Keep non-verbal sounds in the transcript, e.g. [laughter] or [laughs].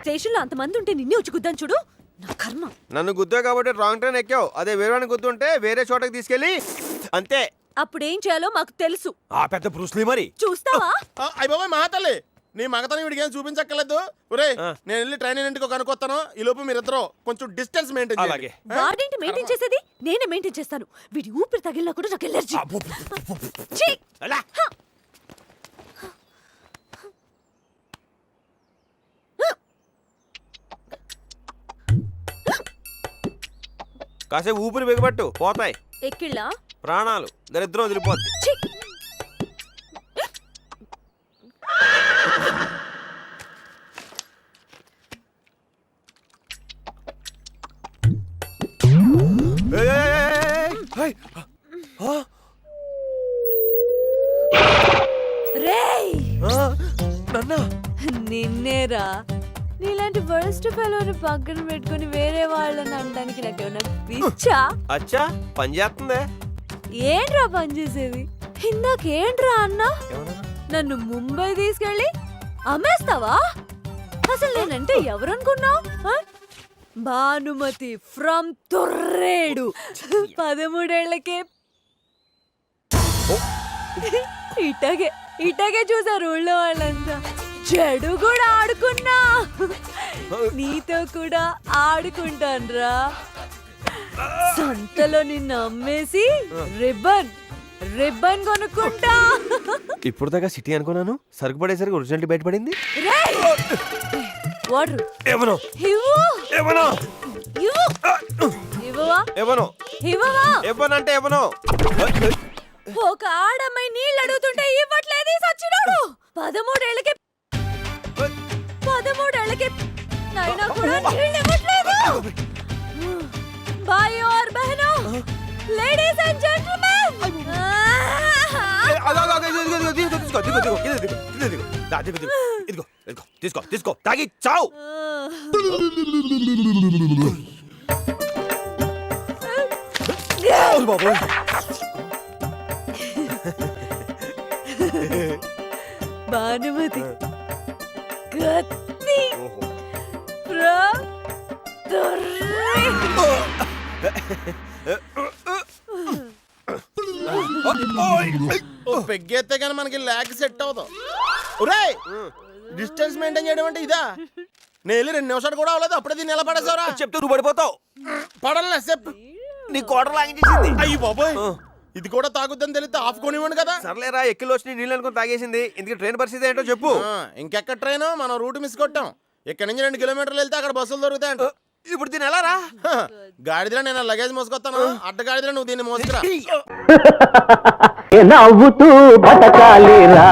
స్టేషన్లో అంతమంది ఉంటే నిన్నే వచ్చి గుద్దాను చూడు. నా కర్మ. నన్ను గుద్దావు కాబట్టి రాంగ్ ట్రైన్ ఎక్కావు. అదే వేరే గుద్దుంటే వేరే చోటకి తీసుకెళ్ళి అంతే. అప్పుడేం చేయాలో మాకు తెలుసు. ఆ పెద్ద బ్రూస్లీ మరి. చూస్తావా? అయ్యి బాబాయ్ మహాతల్లి నీ మగతనం వీడికి ఏం చూపించక్కర్లేదు. ఒరే. నేను వెళ్ళి ట్రైన్ ఇంటికి కనుక్కొస్తాను. ఈ లోపు మీరిద్దరు కొంచెం డిస్టెన్స్ మెయింటైన్ అలాగే. వాడేంటి మెయింటైన్ చేసేది నేనే మెయింటైన్ చేస్తాను. వీడి ఊపిరి తగిలినా కూడా నాకు ఎలర్జీ. కాసేపు ఊపిరి బిగబట్టు పోతాయి. ఎక్కిళ్ళా? ప్రాణాలు దరిద్రం వదిలిపోద్ది. ఛీ! ఏయ్, ఏయ్, ఏయ్, ఏయ్, ఏయ్. ఆ, రేయ్! ఆ, నాన్నా? నిన్నేరా? నీలాంటి వరస్ట్ ఫెలోని పక్కన పెట్టుకుని వేరే వాళ్ళని అనడానికి నాకేమన్నా పిచ్చా? అచ్చా పని చేస్తుందే? ఏంట్రా పని చేసేది? ఇందాకేంట్రా అన్నా? నన్ను ముంబై తీసుకెళ్ళి అమ్మేస్తావా? అసలు నేనంటే ఎవరనుకున్నావు? భానుమతి ఫ్రమ్ తొర్రేడు. పదమూడేళ్ళకే. ఇటగే ఇటగే చూసారు ఊళ్ళో వాళ్ళంతా. చెడు కూడా ఆడుకున్నా నీతో కూడా ఆడుకుంటాన్రా. సంతలో నిన్ను అమ్మేసి రిబ్బన్ రిబ్బన్ కొనుక్కుంటా. ఇప్పుడు దాకా సిటీ అనుకున్నాను సరుకు పడేసరికి ఒరిజినాలిటీ బయటపడింది! వాటర్ ఏమనో ఇవ్వు. ఇవ్వవా? ఇవ్వవా? ఒక ఆడమ్మాయి నీళ్ళు అడుగుతుంటే ఇవ్వట్లేదు సచ్చినాడు. పదమూడేళ్ళకి పదమూడేళ్ళకి नाइना घोड़ा निमट लेगा। भाइयों और बहनों लेडीज़ एंड जेंटलमैन देखो देखो देखो इधर देखो इधर देखो दा देखो देखो इधर देखो दिस को दिस को ताकि चाओ ओ बाबा भानुमति हाँ। गत పెగ్గేస్తే కానీ మనకి ల్యాగ్ సెట్ అవుతాం. ఒరే డిస్టెన్స్ మెయింటైన్ చేయడం అంటే ఇదా? నేను వెళ్ళి రెండు నిమిషాలు కూడా అవ్వలేదు అప్పుడే దీన్ని ఎలా పడేసావరా? చెప్తే నువ్వు పడిపోతావు. పడలే చెప్పు. నీ కోటర్ లాగించేసింది. అయ్యి బాబోయ్. ఇది కూడా తాగుద్దని తెలిస్తే ఆఫ్ కొనివ్వండి కదా. సర్లేరా ఎక్కిలో వచ్చి నీళ్ళు అనుకుని తాగేసింది. ఇందుకే ట్రైన్ పరిస్థితి ఏంటో చెప్పు. ఇంకెక్కడ ట్రైన్ మనం రూట్ మిస్ కొట్టాం. ఇక్కడ నుంచి రెండు కిలోమీటర్లు వెళ్తే అక్కడ బస్సులు దొరుకుతాయంట. ఇప్పుడు దీని ఎలా రా? గాడిదలో నేను లగేజ్ మోసుకొస్తాను? అడ్డ గాడిదలో నువ్వు దీన్ని మోసుకురా. [laughs] నవ్వుతూ బతకాలిరా.